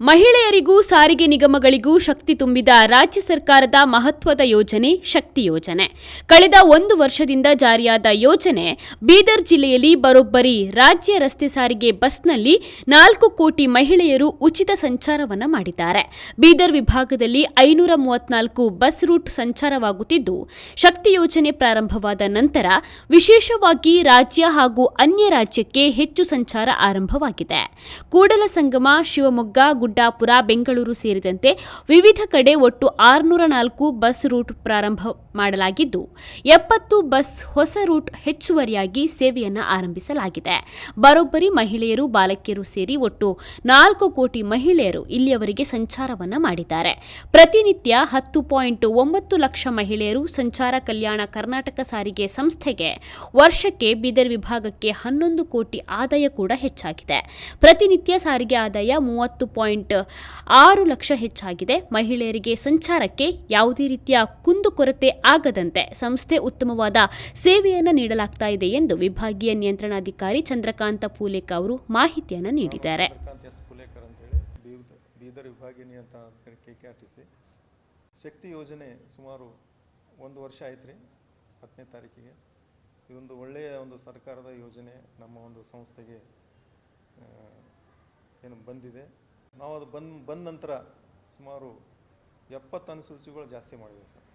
ಮಹಿಳೆಯರಿಗೂ ಸಾರಿಗೆ ನಿಗಮಗಳಿಗೂ ಶಕ್ತಿ ತುಂಬಿದ ರಾಜ್ಯ ಸರ್ಕಾರದ ಮಹತ್ವದ ಯೋಜನೆ ಶಕ್ತಿ ಯೋಜನೆ. ಕಳೆದ ಒಂದು ವರ್ಷದಿಂದ ಜಾರಿಯಾದ ಯೋಜನೆ ಬೀದರ್ ಜಿಲ್ಲೆಯಲ್ಲಿ ಬರೋಬ್ಬರಿ. ರಾಜ್ಯ ರಸ್ತೆ ಸಾರಿಗೆ ಬಸ್ನಲ್ಲಿ ನಾಲ್ಕು ಕೋಟಿ ಮಹಿಳೆಯರು ಉಚಿತ ಸಂಚಾರವನ್ನು ಮಾಡಿದ್ದಾರೆ. ಬೀದರ್ ವಿಭಾಗದಲ್ಲಿ ಐನೂರ ಮೂವತ್ನಾಲ್ಕು ಬಸ್ ರೂಟ್ ಸಂಚಾರವಾಗುತ್ತಿದ್ದು, ಶಕ್ತಿ ಯೋಜನೆ ಪ್ರಾರಂಭವಾದ ನಂತರ ವಿಶೇಷವಾಗಿ ರಾಜ್ಯ ಹಾಗೂ ಅನ್ಯ ರಾಜ್ಯಕ್ಕೆ ಹೆಚ್ಚು ಸಂಚಾರ ಆರಂಭವಾಗಿದೆ. ಕೂಡಲ ಸಂಗಮ ಶಿವಮೊಗ್ಗ ಗುಡ್ಡಾಪುರ ಬೆಂಗಳೂರು ಸೇರಿದಂತೆ ವಿವಿಧ ಕಡೆ ಒಟ್ಟು ಆರುನೂರ ನಾಲ್ಕು ಬಸ್ ರೂಟ್ ಪ್ರಾರಂಭ ಮಾಡಲಾಗಿದ್ದು, ಎಪ್ಪತ್ತು ಬಸ್ ಹೊಸ ರೂಟ್ ಹೆಚ್ಚುವರಿಯಾಗಿ ಸೇವೆಯನ್ನು ಆರಂಭಿಸಲಾಗಿದೆ. ಬರೋಬ್ಬರಿ ಮಹಿಳೆಯರು, ಬಾಲಕಿಯರು ಸೇರಿ ಒಟ್ಟು ನಾಲ್ಕು ಕೋಟಿ ಮಹಿಳೆಯರು ಇಲ್ಲಿಯವರೆಗೆ ಸಂಚಾರವನ್ನು ಮಾಡಿದ್ದಾರೆ. ಪ್ರತಿನಿತ್ಯ ಹತ್ತು ಪಾಯಿಂಟ್ ಒಂಬತ್ತು ಲಕ್ಷ ಮಹಿಳೆಯರು ಸಂಚಾರ ಕಲ್ಯಾಣ ಕರ್ನಾಟಕ ಸಾರಿಗೆ ಸಂಸ್ಥೆಗೆ ವರ್ಷಕ್ಕೆ ಬೀದರ್ ವಿಭಾಗಕ್ಕೆ ಹನ್ನೊಂದು ಕೋಟಿ ಆದಾಯ ಕೂಡ ಹೆಚ್ಚಾಗಿದೆ. ಪ್ರತಿನಿತ್ಯ ಸಾರಿಗೆ ಆದಾಯ ಮೂವತ್ತು ಪಾಯಿಂಟ್ ಆರು ಲಕ್ಷ ಹೆಚ್ಚಾಗಿದೆ. ಮಹಿಳೆಯರಿಗೆ ಸಂಚಾರಕ್ಕೆ ಯಾವುದೇ ರೀತಿಯ ಕುಂದುಕೊರತೆ ಆಗದಂತೆ ಸಂಸ್ಥೆ ಉತ್ತಮವಾದ ಸೇವೆಯನ್ನು ನೀಡಲಾಗ್ತಾ ಇದೆ ಎಂದು ವಿಭಾಗೀಯ ನಿಯಂತ್ರಣಾಧಿಕಾರಿ ಚಂದ್ರಕಾಂತ ಪೂಲೇಕ ಅವರು ಮಾಹಿತಿಯನ್ನು ನೀಡಿದ್ದಾರೆ. ಶಕ್ತಿ ಯೋಜನೆ ಸುಮಾರು ಒಂದು ವರ್ಷ ಆಯ್ತು ರೀ, ಹತ್ತನೇ ತಾರೀಕಿಗೆ. ಇದೊಂದು ಒಳ್ಳೆಯ ಒಂದು ಸರ್ಕಾರದ ಯೋಜನೆ ನಮ್ಮ ಒಂದು ಸಂಸ್ಥೆಗೆ ಏನು ಬಂದಿದೆ. ನಾವು ಅದು ಬಂದ್, ಬಂದ ನಂತರ ಸುಮಾರು ಎಪ್ಪತ್ತು ಅನುಸೂಚಿಗಳು ಜಾಸ್ತಿ ಮಾಡಿದ್ದೀವಿ ಸರ್.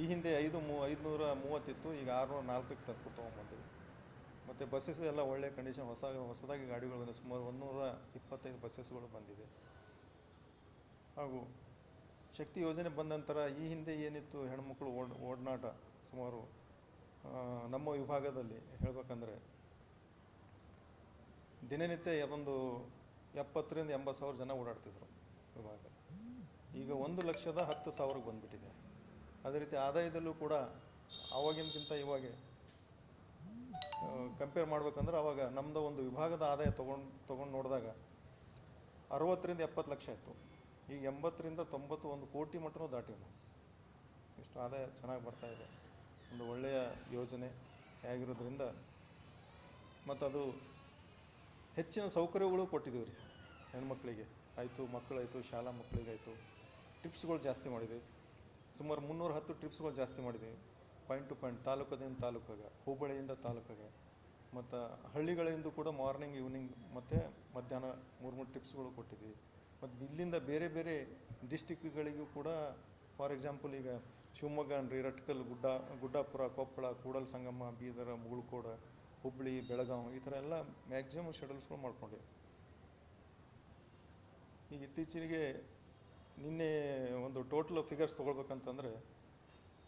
ಈ ಹಿಂದೆ ಐದು ಮೂ, ಐದುನೂರ ಮೂವತ್ತಿತ್ತು, ಈಗ ಆರುನೂರ ನಾಲ್ಕಕ್ಕೆ ತರ್ಕು ತೊಗೊಂಬಂದಿವಿ ಮತ್ತು ಬಸ್ಸಸ್ ಎಲ್ಲ ಒಳ್ಳೆ ಕಂಡೀಷನ್ ಹೊಸ, ಹೊಸದಾಗಿ ಗಾಡಿಗಳು ಬಂದಿವೆ. ಸುಮಾರು ಒಂದೂರ ಇಪ್ಪತ್ತೈದು ಬಸ್ಸಸ್ಗಳು ಬಂದಿದೆ. ಹಾಗೂ ಶಕ್ತಿ ಯೋಜನೆ ಬಂದ ನಂತರ ಈ ಹಿಂದೆ ಏನಿತ್ತು ಹೆಣ್ಮಕ್ಳು ಓಡ್, ಓಡನಾಟ, ಸುಮಾರು ನಮ್ಮ ವಿಭಾಗದಲ್ಲಿ ಹೇಳಬೇಕಂದ್ರೆ ದಿನನಿತ್ಯ ಒಂದು ಎಪ್ಪತ್ತರಿಂದ ಎಂಬತ್ತು ಸಾವಿರ ಜನ ಓಡಾಡ್ತಿದ್ರು ವಿಭಾಗ ಈಗ ಒಂದು ಲಕ್ಷದ ಹತ್ತು ಸಾವಿರಕ್ಕೆ ಬಂದ್ಬಿಟ್ಟಿದೆ. ಅದೇ ರೀತಿ ಆದಾಯದಲ್ಲೂ ಕೂಡ ಆವಾಗಿನಕ್ಕಿಂತ ಇವಾಗ ಕಂಪೇರ್ ಮಾಡ್ಬೇಕಂದ್ರೆ ಅವಾಗ ನಮ್ಮದು ಒಂದು ವಿಭಾಗದ ಆದಾಯ ತೊಗೊಂಡು ತೊಗೊಂಡು ನೋಡಿದಾಗ ಅರವತ್ತರಿಂದ ಎಪ್ಪತ್ತು ಲಕ್ಷ ಇತ್ತು. ಈಗ ಎಂಬತ್ತರಿಂದ ತೊಂಬತ್ತು ಒಂದು ಕೋಟಿ ಮಟ್ಟನೂ ದಾಟಿವಿ ಇಷ್ಟು ಆದಾಯ ಚೆನ್ನಾಗಿ ಬರ್ತಾ ಇದೆ. ಒಂದು ಒಳ್ಳೆಯ ಯೋಜನೆ ಆಗಿರೋದ್ರಿಂದ ಮತ್ತು ಅದು ಹೆಚ್ಚಿನ ಸೌಕರ್ಯಗಳು ಕೊಟ್ಟಿದ್ದೀವಿ ರೀ ಹೆಣ್ಮಕ್ಳಿಗೆ. ಆಯಿತು, ಮಕ್ಕಳಾಯಿತು, ಶಾಲಾ ಮಕ್ಕಳಿಗಾಯಿತು. ಟ್ರಿಪ್ಸ್ಗಳು ಜಾಸ್ತಿ ಮಾಡಿದ್ದೀವಿ. ಸುಮಾರು ಮುನ್ನೂರ ಹತ್ತು ಟ್ರಿಪ್ಸ್ಗಳು ಜಾಸ್ತಿ ಮಾಡಿದ್ದೀವಿ. ಪಾಯಿಂಟ್ ಟು ಪಾಯಿಂಟ್, ತಾಲೂಕದಿಂದ ತಾಲೂಕಾಗ ಹೋಬಳಿಯಿಂದ ತಾಲೂಕಾಗ ಮತ್ತು ಹಳ್ಳಿಗಳಿಂದ ಕೂಡ ಮಾರ್ನಿಂಗ್, ಈವ್ನಿಂಗ್ ಮತ್ತು ಮಧ್ಯಾಹ್ನ ಮೂರು ಮೂರು ಟ್ರಿಪ್ಸ್ಗಳು ಕೊಟ್ಟಿದ್ವಿ ಮತ್ತು ಇಲ್ಲಿಂದ ಬೇರೆ ಬೇರೆ ಡಿಸ್ಟಿಕ್ಗಳಿಗೂ ಕೂಡ ಫಾರ್ ಎಕ್ಸಾಂಪಲ್ ಈಗ ಶಿವಮೊಗ್ಗ ಅನ್ರಿ ರಟ್ಕಲ್ ಗುಡ್ಡ, ಗುಡ್ಡಾಪುರ, ಕೊಪ್ಪಳ ಕೂಡಲ ಸಂಗಮ ಬೀದರ, ಮುಗುಳ್ಕೋಡ ಹುಬ್ಬಳ್ಳಿ ಬೆಳಗಾವಿ ಈ ಥರ ಎಲ್ಲ ಮ್ಯಾಕ್ಸಿಮಮ್ ಶೆಡ್ಯೂಲ್ಸ್ಗಳು ಮಾಡ್ಕೊಂಡಿವಿ. ಈಗ ಇತ್ತೀಚೆಗೆ ನಿನ್ನೆ ಒಂದು ಟೋಟಲ್ ಫಿಗರ್ಸ್ ತೊಗೊಳ್ಬೇಕಂತಂದರೆ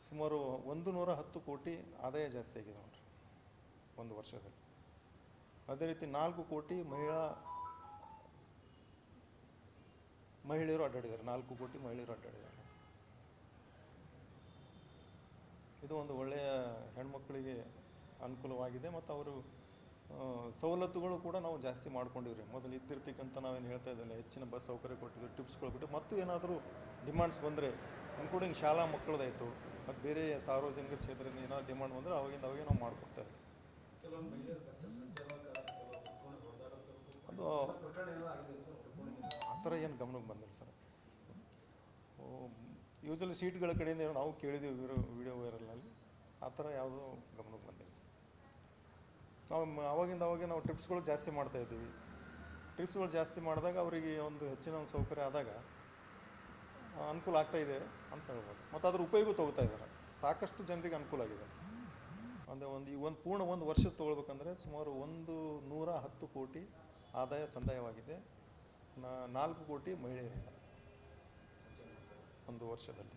ಸುಮಾರು ಒಂದು ನೂರ ಹತ್ತು ಕೋಟಿ ಆದಾಯ ಜಾಸ್ತಿ ಆಗಿದೆ ನೋಡ್ರಿ, ಒಂದು ವರ್ಷದಲ್ಲಿ. ಅದೇ ರೀತಿ ನಾಲ್ಕು ಕೋಟಿ ಮಹಿಳಾ, ಮಹಿಳೆಯರು ಅಡ್ಡಾಡಿದ್ದಾರೆ. ನಾಲ್ಕು ಕೋಟಿ ಮಹಿಳೆಯರು ಅಡ್ಡಾಡಿದ್ದಾರೆ. ಇದು ಒಂದು ಒಳ್ಳೆಯ ಹೆಣ್ಮಕ್ಳಿಗೆ ಅನುಕೂಲವಾಗಿದೆ ಮತ್ತು ಅವರು ಸವಲತ್ತುಗಳು ಕೂಡ ನಾವು ಜಾಸ್ತಿ ಮಾಡ್ಕೊಂಡಿವ್ರಿ. ಮೊದಲು ಇದ್ದಿರ್ತಕ್ಕಂಥ ನಾವೇನು ಹೇಳ್ತಾ ಇದ್ದಲ್ಲ. ಹೆಚ್ಚಿನ ಬಸ್ ಸೌಕರ್ಯ ಕೊಟ್ಟಿದ್ವಿ ಟಿಪ್ಸ್ಗಳು ಬಿಟ್ಟು ಮತ್ತು ಏನಾದರೂ ಡಿಮಾಂಡ್ಸ್ ಬಂದರೆ ಇನ್ಕ್ಲೂಡಿಂಗ್ ಶಾಲಾ ಮಕ್ಕಳದಾಯಿತು ಮತ್ತು ಬೇರೆ ಸಾರ್ವಜನಿಕ ಕ್ಷೇತ್ರದಿಂದ ಏನಾದರೂ ಡಿಮಾಂಡ್ ಬಂದರೆ ಅವಾಗಿಂದ ಅವಾಗೇ ನಾವು ಮಾಡಿಕೊಡ್ತಾ ಇದ್ವಿ. ಅದು ಆ ಥರ ಏನು ಗಮನಕ್ಕೆ ಬಂದಿಲ್ಲ ಸರ್. ಯೂಶಲಿ ಸೀಟ್ಗಳ ಕಡೆಯಿಂದ ನಾವು ಕೇಳಿದ್ದೀವಿ ವಿಡಿಯೋ ವೈರಲ್ನಲ್ಲಿ ಆ ಥರ ಯಾವುದೂ ಗಮನಕ್ಕೆ ಬಂದಿಲ್ಲ. ನಾವು ಅವಾಗಿಂದ ಅವಾಗೆ ನಾವು ಟ್ರಿಪ್ಸ್ಗಳು ಜಾಸ್ತಿ ಮಾಡ್ತಾ ಇದ್ದೀವಿ. ಟ್ರಿಪ್ಸ್ಗಳು ಜಾಸ್ತಿ ಮಾಡಿದಾಗ ಅವರಿಗೆ ಒಂದು ಹೆಚ್ಚಿನ ಒಂದು ಸೌಕರ್ಯ ಆದಾಗ ಅನುಕೂಲ ಆಗ್ತಾ ಇದೆ ಅಂತ ಹೇಳ್ಬೋದು. ಮತ್ತು ಅದ್ರ ಉಪಯೋಗ ತೊಗೋತಾ ಇದ್ದಾರೆ. ಸಾಕಷ್ಟು ಜನರಿಗೆ ಅನುಕೂಲ ಆಗಿದೆ. ಅಂದರೆ ಒಂದು ಈ ಒಂದು ಪೂರ್ಣ ಒಂದು ವರ್ಷ ತೊಗೊಳ್ಬೇಕಂದ್ರೆ ಸುಮಾರು ಒಂದು ನೂರ ಹತ್ತು ಕೋಟಿ ಆದಾಯ ಸಂದಾಯವಾಗಿದೆ. ನಾಲ್ಕು ಕೋಟಿ ಮಹಿಳೆಯರಿಂದ ಒಂದು ವರ್ಷದಲ್ಲಿ.